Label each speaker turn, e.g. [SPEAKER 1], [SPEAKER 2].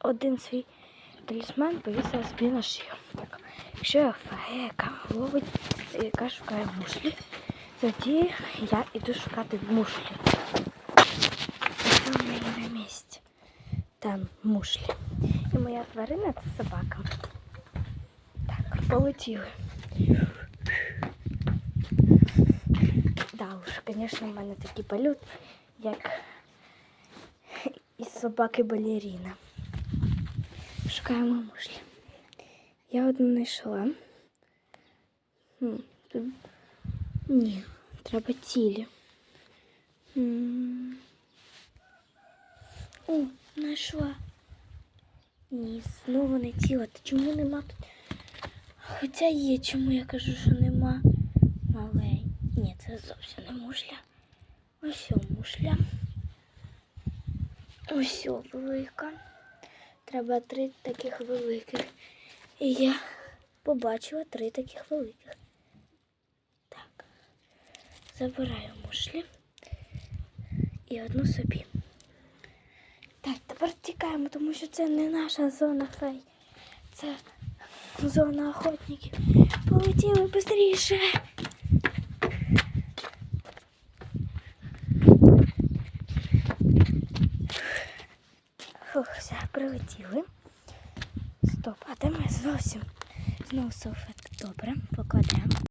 [SPEAKER 1] один свій талісман повісила собі на шию. Так. Якщо яка ловить, яка шукає мушлі, тоді я іду шукати мушлі. У мене на місці. Там мушлі. І моя тварина це собака. Так, полетіли. Да уж, звісно, в мене такий полет, як із собаки балеріна. Шукаємо мушлі. Я одну знайшла. Хм. Ні, треба цілі. М. О, знайшла. Ні, знову не ціла. Та чому нема тут? Хоча є, чому я кажу, що нема малей. Ні, це зовсім не мушля. Ось мушля. Ось велика. Треба три таких великих. І я побачила три таких великих. Так. Забираю мушлі і одну собі. Так, тепер тікаємо, тому що це не наша зона фей. Це зона охотників. Полетіли швидше. Фух, все, прилетіли. Стоп, а де ми зовсім? Знову софет. Добре, покладемо.